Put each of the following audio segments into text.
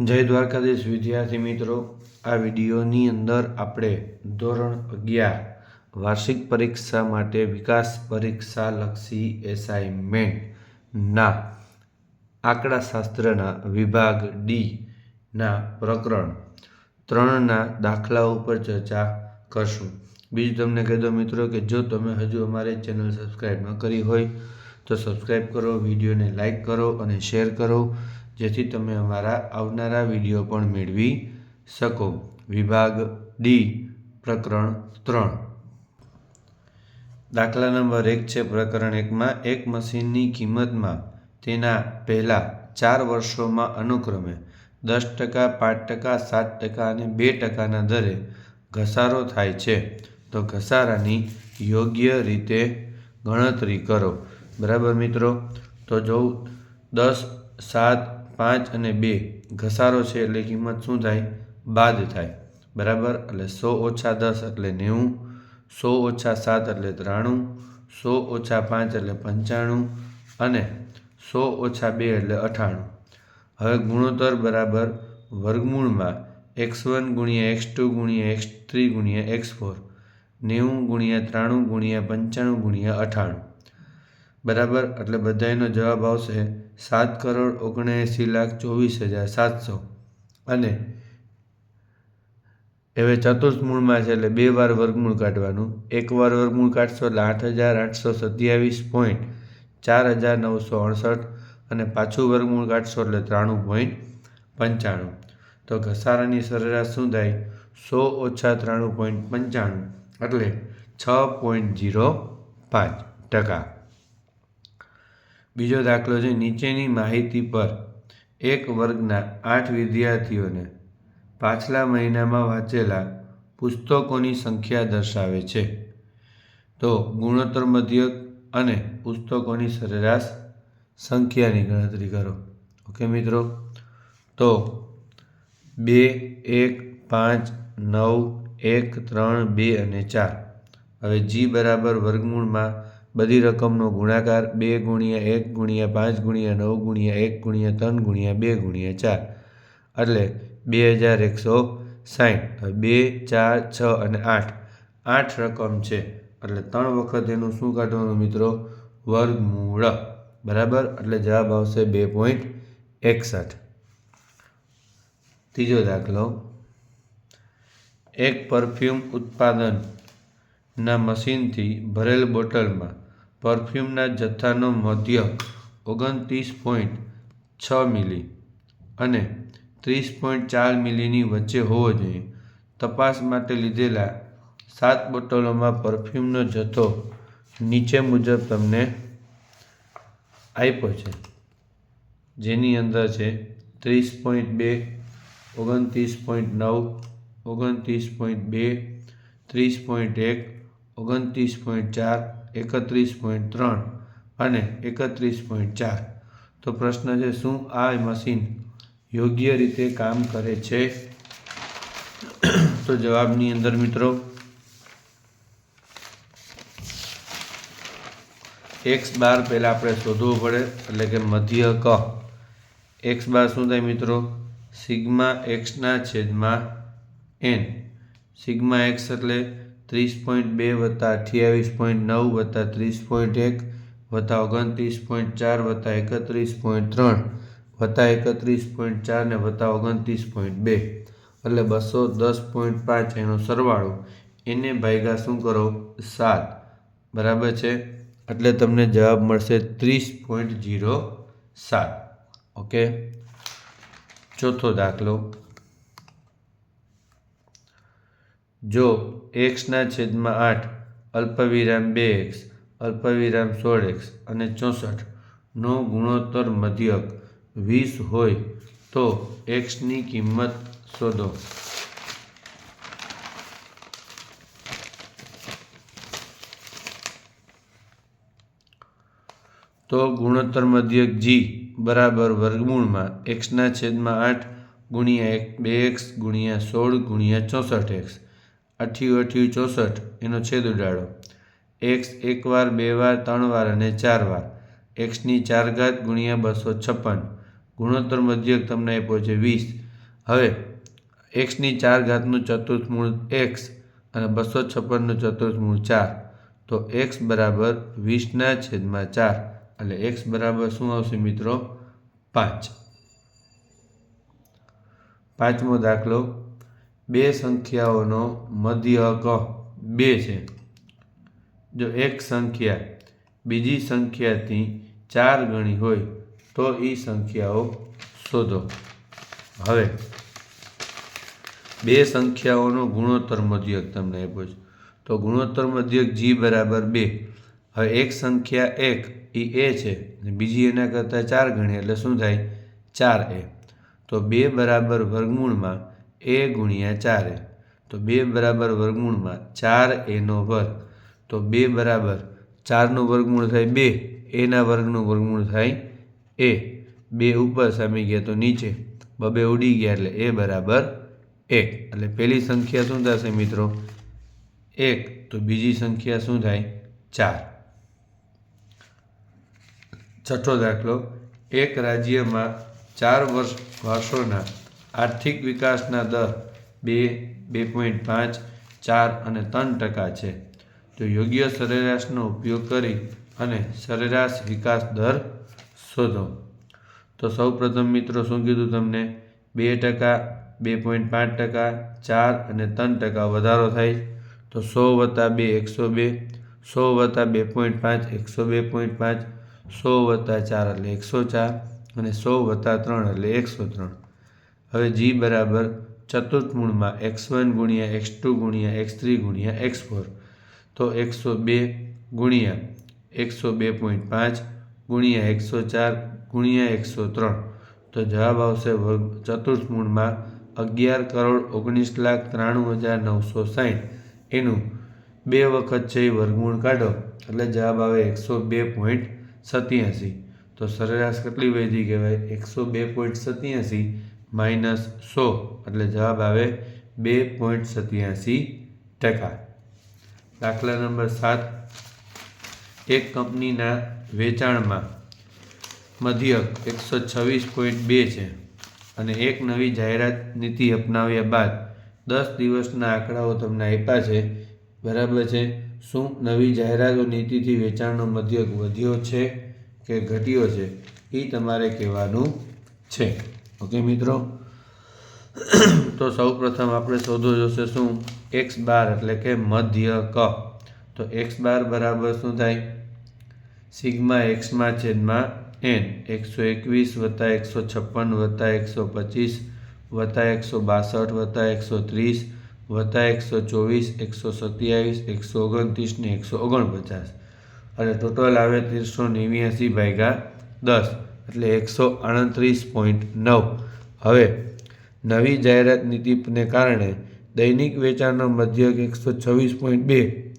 જય દ્વારકાધીશ વિદ્યાર્થી મિત્રો, આ વિડીયોની અંદર આપણે ધોરણ અગિયાર, વાર્ષિક પરીક્ષા માટે વિકાસ પરીક્ષા લક્ષી એસાઇનમેન્ટના આંકડાશાસ્ત્રના વિભાગ ડીના પ્રકરણ ત્રણના દાખલા ઉપર ચર્ચા કરશું. બીજું તમને કહી દો મિત્રો કે જો તમે હજુ અમારી ચેનલ સબસ્ક્રાઈબ ન કરી હોય, તો સબસ્ક્રાઈબ કરો, વિડીયોને લાઈક કરો અને શેર કરો. જેથી તમે અમારા આવનારા વીડિયો પણ મેળવી શકો. વિભાગ ડી, પ્રકરણ ત્રણ. દાખલા નંબર એક છે પ્રકરણ એકમાં, એક મશીનની કિંમતમાં તેના પહેલાં ચાર વર્ષોમાં અનુક્રમે દસ ટકા, પાંચ ટકા, સાત ટકા અને બે ટકાના દરે ઘસારો થાય છે. તો ઘસારાની યોગ્ય રીતે ગણતરી કરો. બરાબર મિત્રો? તો જો દસ, સાત પાંચ અને બે ઘસારો છે એટલે કિંમત શું થાય? બાદ થાય. બરાબર? એટલે સો ઓછા દસ એટલે નેવું, સો ઓછા સાત એટલે ત્રાણું, સો ઓછા પાંચ એટલે પંચાણું અને સો ઓછા બે એટલે અઠાણું. હવે ગુણોત્તર બરાબર વર્ગમૂળમાં એક્સ વન ગુણ્યા એક્સ ટુ ગુણ્યા એક્સ થ્રી ગુણ્યા એક્સ ફોર, નેવું ગુણ્યા ત્રાણું ગુણ્યા પંચાણું ગુણ્યા અઠાણું. બરાબર? એટલે બધાનો જવાબ આવશે સાત કરોડ ઓગણએંસી લાખ ચોવીસ હજાર સાતસો. અને હવે ચતુર્થમૂળમાં છે એટલે બે વાર વર્ગમૂળ કાઢવાનું. એક વાર વર્ગમૂળ કાઢશો એટલે આઠ હજાર આઠસો સત્યાવીસ પોઈન્ટ ચાર હજાર નવસો અડસઠ અને પાછું વર્ગમૂળ કાઢશો એટલે ત્રાણું પોઈન્ટ પંચાણું. તો ઘસારાની સરેરાશ શું થાય? સો ઓછા ત્રાણું પોઈન્ટ પંચાણું એટલે છ પોઈન્ટ જીરો પાંચ ટકા. બીજો દાખલો છે, નીચેની માહિતી પર. એક વર્ગના આઠ વિદ્યાર્થીઓને પાછલા મહિનામાં વાંચેલા પુસ્તકોની સંખ્યા દર્શાવે છે. તો ગુણોત્તર મધ્યક અને પુસ્તકોની સરેરાશ સંખ્યાની ગણતરી કરો. ઓકે મિત્રો? તો બે, એક, પાંચ, નવ, એક, ત્રણ, બે અને ચાર. હવે જી બરાબર વર્ગમૂળમાં બધી રકમનો ગુણાકાર બે ગુણ્યા એક ગુણ્યા પાંચ ગુણ્યા નવ ગુણ્યા એક ગુણ્યા ત્રણ ગુણ્યા બે ગુણ્યા ચાર. એટલે બે હજાર એકસો સાઠ બે, ચાર, છ અને આઠ. આઠ રકમ છે. એટલે ત્રણ વખત એનું શું કાઢવાનું મિત્રો? વર્ગમૂળ. બરાબર? એટલે જવાબ આવશે બે પોઈન્ટ એકસઠ. ત્રીજો દાખલો. એક પરફ્યુમ ઉત્પાદનના મશીનથી ભરેલ બોટલમાં પરફ્યુમના જથ્થાનો મધ્યક ઓગણત્રીસ પોઈન્ટ છ મિલી અને ત્રીસ પોઈન્ટ ચાર મિલીની વચ્ચે હોવો જોઈએ. તપાસ માટે લીધેલા સાત બોટલોમાં પરફ્યુમનો જથ્થો નીચે મુજબ તમને આપ્યો છે. જેની અંદર છે ત્રીસ પોઈન્ટ બે, ઓગણત્રીસ પોઈન્ટ નવ, ઓગણત્રીસ પોઈન્ટ બે, ત્રીસ પોઈન્ટ એક ઓગણત્રીસ પોઈન્ટ ચાર, એકત્રીસ પોઈન્ટ ત્રણ અને એકત્રીસ પોઈન્ટ ચાર. તો પ્રશ્ન છે, શું આ મશીન યોગ્ય રીતે કામ કરે છે? તો જવાબની અંદર મિત્રો, એક્સ બાર પહેલાં આપણે શોધવું પડે, એટલે કે મધ્ય ક. એક્સ બાર શું થાય મિત્રો? સિગ્મા એક્સના છેદમાં એન. સિગ્મા એક્સ એટલે ત્રીસ પોઈન્ટ બે વત્તા અઠ્યાવીસ પોઈન્ટ નવ વત્તા ત્રીસ પોઈન્ટ એક વત્તા ઓગણત્રીસ પોઈન્ટ ચાર વત્તા એકત્રીસ પોઈન્ટ ત્રણ વત્તા એકત્રીસ પોઈન્ટ ચાર ને વત્તા ઓગણત્રીસ પોઈન્ટ બે. એટલે બસો દસ પોઈન્ટ પાંચ એનો સરવાળો. એને ભાગ્યા શું કરો? સાત. બરાબર છે? એટલે તમને જવાબ મળશે ત્રીસ પોઈન્ટ જીરો સાત. ઓકે? ચોથો દાખલો. જો એક્સના છેદમાં આઠ, અલ્પવિરામ બે એક્સ અલ્પવિરામ સોળ એક્સ અને ચોસઠ નો ગુણોત્તર મધ્યક વીસ હોય તો એક્સની કિંમત શોધો. તો ગુણોત્તર મધ્યક જી બરાબર વર્ગમૂળમાં એક્સના છેદમાં આઠ ગુણ્યા એક બે એક્સ ગુણ્યા સોળ ગુણ્યા ચોસઠ એક્સ અઠ્યું અઠ્યું ચોસઠ, એનો છેદ ઉડાડો. એક્સ એક વાર, બે વાર, ત્રણ વાર અને ચાર વાર. એક્સની ચાર ઘાત ગુણ્યા બસો છપ્પન. ગુણોત્તર મધ્યક તમને આપ્યો છે વીસ. હવે, એક્સની ચાર ઘાતનું ચતુર્થ મૂળ એક્સ અને બસો છપ્પનનું ચતુર્થ મૂળ ચાર. તો એક્સ બરાબર વીસના છેદમાં ચાર. એટલે એક્સ બરાબર શું આવશે મિત્રો? પાંચ. પાંચમો દાખલો. બે સંખ્યાઓનો મધ્યક બે છે. જો એક સંખ્યા બીજી સંખ્યાથી ચાર ગણી હોય તો એ સંખ્યાઓ શોધો. હવે બે સંખ્યાઓનો ગુણોત્તર મધ્યક તમને આપ્યો છે. તો ગુણોત્તર મધ્યક જી બરાબર બે. હવે એક સંખ્યા એક એ એ છે બીજી એના કરતાં ચાર ગણી એટલે શું થાય? ચાર એ. તો બે બરાબર વર્ગમૂળમાં એ ગુણ્યા ચાર. તો બે બરાબર વર્ગમૂળમાં ચાર એનો વર્ગ. તો બે બરાબર ચારનું વર્ગમૂળ થાય બે, એના વર્ગનું વર્ગમૂળ થાય એ. બે ઉપર સામી ગયા તો નીચે. બબે ઉડી ગયા એટલે એ બરાબર એક. એટલે પહેલી સંખ્યા શું થશે મિત્રો? એક. તો બીજી સંખ્યા શું થાય? ચાર. છઠ્ઠો દાખલો. એક રાજ્યમાં ચાર વર્ષ વર્ષોના આર્થિક વિકાસના દર બે બે પોઈન્ટ પાંચ, ચાર અને ત્રણ ટકા છે. તો યોગ્ય સરેરાશનો ઉપયોગ કરી અને સરેરાશ વિકાસ દર શોધો. તો સૌપ્રથમ મિત્રો શું કીધું તમને? બે ટકા, બે પોઈન્ટ પાંચ ટકા, ચાર અને ત્રણ ટકા વધારો થાય. તો સો વત્તા બે એકસો બે, સો વત્તા બે પોઈન્ટ પાંચ, એકસો બે પોઈન્ટ પાંચ, સો વત્તા ચાર એટલે એકસો ચાર અને સો વત્તા ત્રણ એટલે એકસો ત્રણ. હવે જી બરાબર ચતુર્થ મૂળમાં એક્સ વન ગુણ્યા એક્સ ટુ ગુણ્યા એક્સ થ્રી ગુણ્યા એક્સ ફોર તો એકસો બે ગુણ્યા એકસો બે પોઈન્ટ પાંચ ગુણ્યા એકસો ચાર ગુણ્યા એકસો ત્રણ તો જવાબ આવશે વર્ગ ચતુર્થ મૂળમાં અગિયાર કરોડ ઓગણીસ લાખ ત્રાણું હજાર નવસો સાઠ એનું બે વખત છે એ વર્ગમૂળ કાઢો, એટલે જવાબ આવે એકસો બે પોઈન્ટ સત્યાસી. તો સરેરાશ કેટલી વધી કહેવાય? એકસો બે પોઈન્ટ સત્યાસી. માઇનસ સો એટલે જવાબ આવે બે પોઈન્ટ સત્યાસી ટકા. દાખલા નંબર સાત. એક કંપનીના વેચાણમાં મધ્યક એકસો છવ્વીસ પોઈન્ટ બે છે અને એક નવી જાહેરાત નીતિ અપનાવ્યા બાદ દસ દિવસના આંકડાઓ તમને આપ્યા છે. બરાબર છે? શું નવી જાહેરાતો નીતિથી વેચાણનો મધ્યક વધ્યો છે કે ઘટ્યો છે? એ તમારે કહેવાનું છે. ઓકે, મિત્રો? તો સૌ પ્રથમ આપણે શોધવું જોશે શું? એક્સ બાર એટલે કે મધ્ય ક. તો એક્સ બાર બરાબર શું થાય? સિગ્મા એક્સમાં છેદમાં એન એકસો એકવીસ વત્તા એકસો છપ્પન વત્તા એકસો પચીસ વત્તા એકસો બાસઠ વત્તા એકસો ત્રીસ વત્તા એકસો ચોવીસ, એકસો સત્યાવીસ, એકસો ઓગણત્રીસ ને એકસો ઓગણપચાસ. અને ટોટલ આવે ત્રીસો નેવ્યાસી ભાગ્યા દસ. એટલે એકસો આડત્રીસ પોઈન્ટ નવ. હવે, નવી જાહેરાત નીતિને કારણે દૈનિક વેચાણનો મધ્યક એકસો છવ્વીસ પોઈન્ટ બે.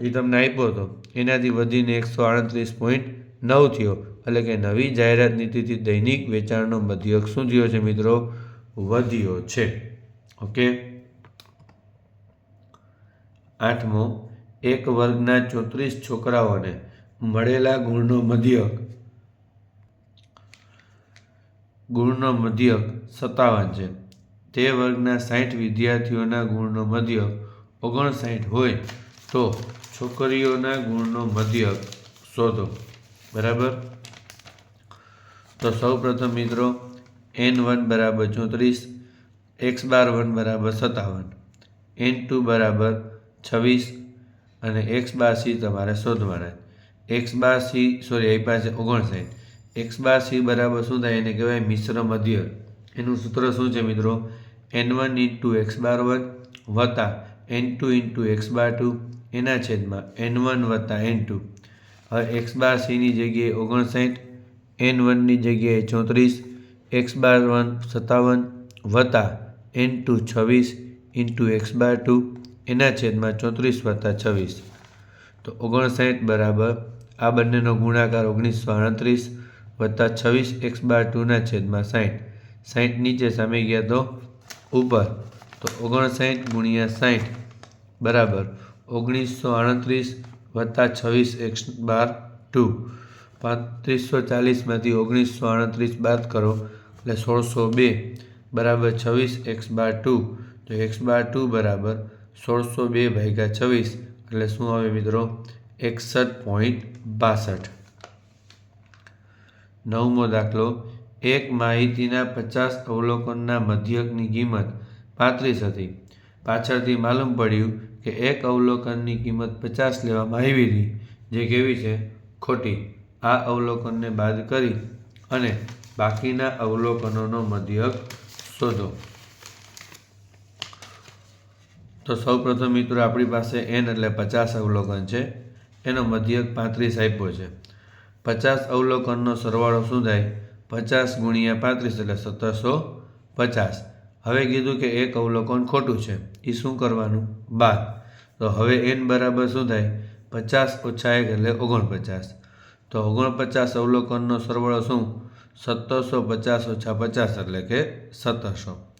એ તમને આપ્યો હતો. એનાથી વધીને એકસો આડત્રીસ પોઈન્ટ નવ થયો. એટલે કે નવી જાહેરાત નીતિથી દૈનિક વેચાણનો મધ્યક શું થયો છે મિત્રો? વધ્યો છે. ઓકે? આઠમો, એક વર્ગના ચોત્રીસ છોકરાઓને મળેલા ગુણનો મધ્યક ગુણનો મધ્યક સત્તાવન છે. તે વર્ગના સાઠ વિદ્યાર્થીઓના ગુણનો મધ્યક ઓગણસાઠ હોય તો છોકરીઓના ગુણનો મધ્યક શોધો. બરાબર? તો સૌ પ્રથમ મિત્રો, એન વન બરાબર ચોત્રીસ, એક્સ બાર વન બરાબર સત્તાવન, એન ટુ બરાબર છવ્વીસ અને એક્સ બાર સી તમારે શોધવાના. એક્સ બાર સી, સોરી એ પાસે ઓગણસાઠ એક્સ બાર સી બરાબર શું થાય એને કહેવાય મિશ્ર મધ્ય એનું સૂત્ર શું છે મિત્રો? N one into x bar one વત્તા n two into x bar two. એના છેદમાં એન વન વત્તા એન ટુ. હવે એક્સ બાર સીની જગ્યાએ ઓગણસાઠ, એન વનની જગ્યાએ ચોત્રીસ, એક્સ બાર વન સત્તાવન વત્તા એન ટુ છવ્વીસ ઇન્ટુ એક્સ બાર ટુ. એના છેદમાં ચોત્રીસ વત્તા છવ્વીસ. તો ઓગણસાઠ બરાબર આ બંનેનો ગુણાકાર ઓગણીસો આડત્રીસ વત્તા છવ્વીસ એક્સ બાર ટુના છેદમાં સાઠ સાઠ નીચે સામે ગયા તો ઉપર. તો ઓગણસાઠ ગુણ્યા સાઠ બરાબર. ઓગણીસો આડત્રીસ વત્તા છવ્વીસ એક્સ બાર ટુ. પાંત્રીસો ચાલીસમાંથી ઓગણીસો આડત્રીસ બાદ કરો. એટલે સોળસો બે. બરાબર છવ્વીસ એક્સ બાર ટુ. તો એક્સ બાર ટુ બરાબર સોળસો બે ભાગ્યા છવ્વીસ. એટલે શું આવે મિત્રો? એકસઠ પોઈન્ટ બાસઠ. નવમો દાખલો, એક માહિતીના પચાસ અવલોકનના મધ્યકની કિંમત પાંત્રીસ હતી. પાછળથી માલુમ પડ્યું કે એક અવલોકનની કિંમત પચાસ લેવામાં આવી હતી, જે કેવી છે? ખોટી. આ અવલોકનને બાદ કરી અને બાકીના અવલોકનોનો મધ્યક શોધો. તો સૌપ્રથમ મિત્રો, આપણી પાસે એન એટલે પચાસ અવલોકન છે. એનો મધ્યક પાંત્રીસ આપ્યો છે. પચાસ અવલોકનનો સરવાળો શું થાય? પચાસ ગુણ્યા પાંત્રીસ એટલે સત્તરસો પચાસ. હવે કીધું કે એક અવલોકન ખોટું છે. એ શું કરવાનું? બાદ તો હવે એન બરાબર શું થાય? પચાસ ઓછા એક એટલે ઓગણપચાસ. તો ઓગણપચાસ અવલોકનનો સરવાળો શું? સત્તરસો પચાસ ઓછા પચાસ એટલે કે સત્તરસો.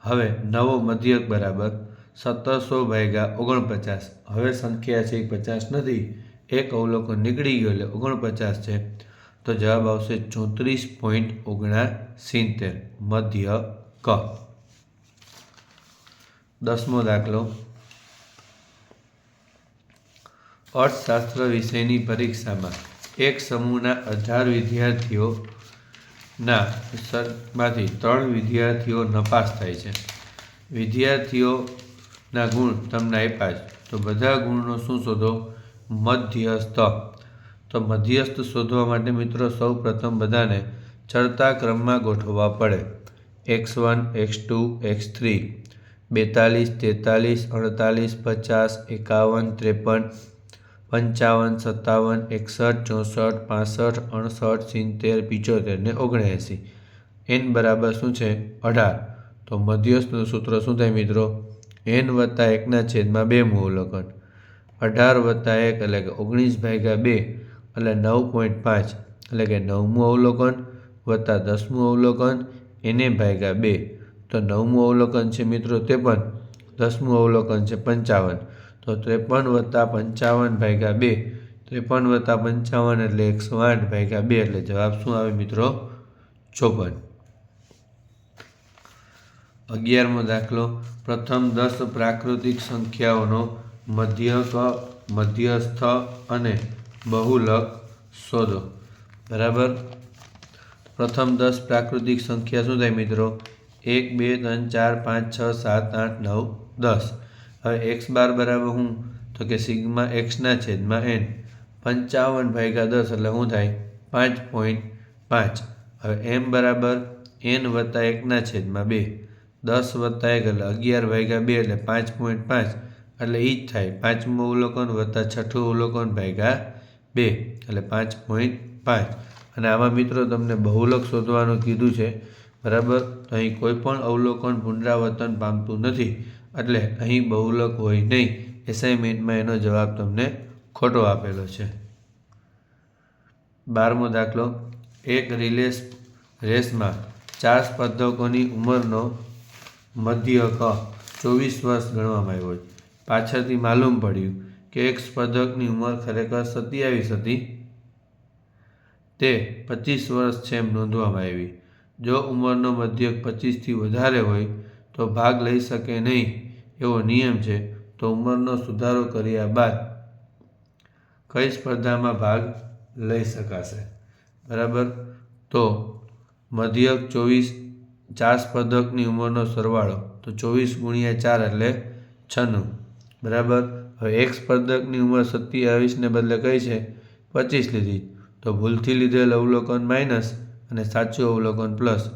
હવે નવો મધ્યક બરાબર સત્તરસો ભાગ્યા ઓગણપચાસ. હવે સંખ્યા છે પચાસ નથી. એક અવલોકન નીકળી ગયો એટલે ઓગણપચાસ છે. તો જવાબ આવશે ચોત્રીસ પોઈન્ટ ઓગણસિત્તેર. મધ્ય ક. દસમો દાખલો. અર્થશાસ્ત્ર વિષયની પરીક્ષામાં એક સમૂહના અઢાર વિદ્યાર્થીઓના માંથી ત્રણ વિદ્યાર્થીઓ નપાસ થાય છે. વિદ્યાર્થીઓના ગુણ તમને આપ્યા છે. તો બધા ગુણનો શું શોધો? મધ્યસ્થ. તો મધ્યસ્થ શોધવા માટે મિત્રો સૌ પ્રથમ બધાને ચડતા ક્રમમાં ગોઠવવા પડે. X one, x two, x three, બેતાલીસ, તેતાલીસ, અડતાલીસ, પચાસ, એકાવન, ત્રેપન, પંચાવન, સત્તાવન, એકસઠ, ચોસઠ, પાસઠ, અડસઠ, સિત્તેર, પિચોતેર ને ઓગણએંસી. એન બરાબર શું છે? અઢાર. તો મધ્યસ્થનું સૂત્ર શું થાય મિત્રો? એન વત્તા એકના છેદમાં બે મૂવલોકન અઢાર વત્તા એક એટલે કે ઓગણીસ ભાગ્યા બે એટલે નવ પોઈન્ટ પાંચ એટલે કે નવમું અવલોકન વત્તા દસમું અવલોકન એને ભાગ્યા બે. તો નવમું અવલોકન છે મિત્રો ત્રેપન, દસમું અવલોકન છે પંચાવન. તો ત્રેપન વત્તા પંચાવન ભાગ્યા બે, ત્રેપન વત્તા પંચાવન એટલે એકસો આઠ ભાગ્યા બે એટલે જવાબ શું આવે મિત્રો? ચોપન. અગિયારમો દાખલો. પ્રથમ દસ પ્રાકૃતિક સંખ્યાઓનો મધ્યક મધ્યસ્થ અને બહુલક શોધો. બરાબર? પ્રથમ દસ પ્રાકૃતિક સંખ્યા શું થાય મિત્રો? એક, બે, ત્રણ, ચાર, પાંચ, છ, સાત, આઠ, નવ, દસ. હવે એક્સ બાર બરાબર હું? તો કે સિગ્મા એક્સના છેદમાં એન પંચાવન ભાગ્યા દસ એટલે શું થાય? પાંચ પોઈન્ટ પાંચ. હવે એમ બરાબર એન વત્તા એકના છેદમાં બે. દસ વત્તા એક એટલે અગિયાર ભાગ્યા બે એટલે પાંચ પોઈન્ટ પાંચ. એટલે એ જ થાય. પાંચમું અવલોકન વત્તા છઠ્ઠું અવલોકન ભાગ્યા બે, એટલે પાંચ પોઈન્ટ પાંચ. અને આમાં મિત્રો તમને બહુલક શોધવાનું કીધું છે. બરાબર? તો અહીં કોઈ પણ અવલોકન પુનરાવર્તન પામતું નથી. એટલે અહીં બહુલક હોય નહીં. એસાઇનમેન્ટમાં એનો જવાબ તમને ખોટો આપેલો છે. બારમો દાખલો. એક રિલેસ રેસમાં ચાર સ્પર્ધકોની ઉંમરનો મધ્યક ચોવીસ વર્ષ ગણવામાં આવ્યો છે. પાછળથી માલુમ પડ્યું કે એક સ્પર્ધકની ઉંમર ખરેખર સત્યાવીસ હતી. તે પચીસ વર્ષ છે એમ નોંધવામાં આવી. જો ઉંમરનો મધ્યક પચીસથી વધારે હોય તો ભાગ લઈ શકે નહીં એવો નિયમ છે, તો ઉંમરનો સુધારો કર્યા બાદ કઈ સ્પર્ધામાં ભાગ લઈ શકાશે? બરાબર? તો મધ્યક ચોવીસ, ચાર સ્પર્ધકની ઉંમરનો સરવાળો તો ચોવીસ ગુણ્યા ચાર એટલે છન્નું. બરાબર? હવે એક સ્પર્ધકની ઉંમર સત્યાવીસને બદલે કઈ છે? પચીસ લીધી. તો ભૂલથી લીધેલ અવલોકન માઇનસ અને સાચું અવલોકન પ્લસ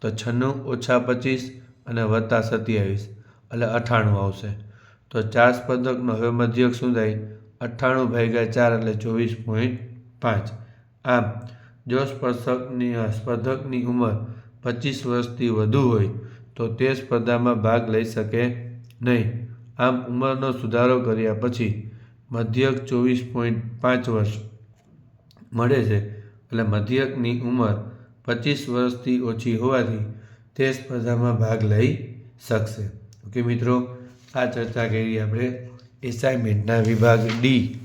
તો છન્નું ઓછા પચીસ અને વત્તા સત્યાવીસ એટલે અઠાણું આવશે. તો ચાર સ્પર્ધકનો હવે મધ્યક શું થાય? અઠ્ઠાણું ભાગ્યા ચાર એટલે ચોવીસ પોઈન્ટ પાંચ. આમ, જો સ્પર્શકની સ્પર્ધકની ઉંમર પચીસ વર્ષથી વધુ હોય, તો તે સ્પર્ધામાં ભાગ લઈ શકે નહીં. આમ ઉંમરનો સુધારો કર્યા પછી મધ્યક ચોવીસ પોઈન્ટ પાંચ વર્ષ મળે છે એટલે મધ્યકની ઉંમર પચીસ વર્ષથી ઓછી હોવાથી તે સ્પર્ધામાં ભાગ લઈ શકશે. ઓકે મિત્રો, આ ચર્ચા કરી આપણે એસાઇનમેન્ટના વિભાગ ડી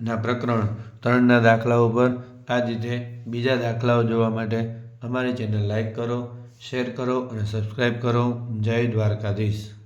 ના પ્રકરણ ત્રણના દાખલાઓ પર. આ રીતે બીજા દાખલાઓ જોવા માટે અમારી ચેનલ લાઈક કરો શેર કરો અને સબસ્ક્રાઈબ કરો. જય દ્વારકાધીશ.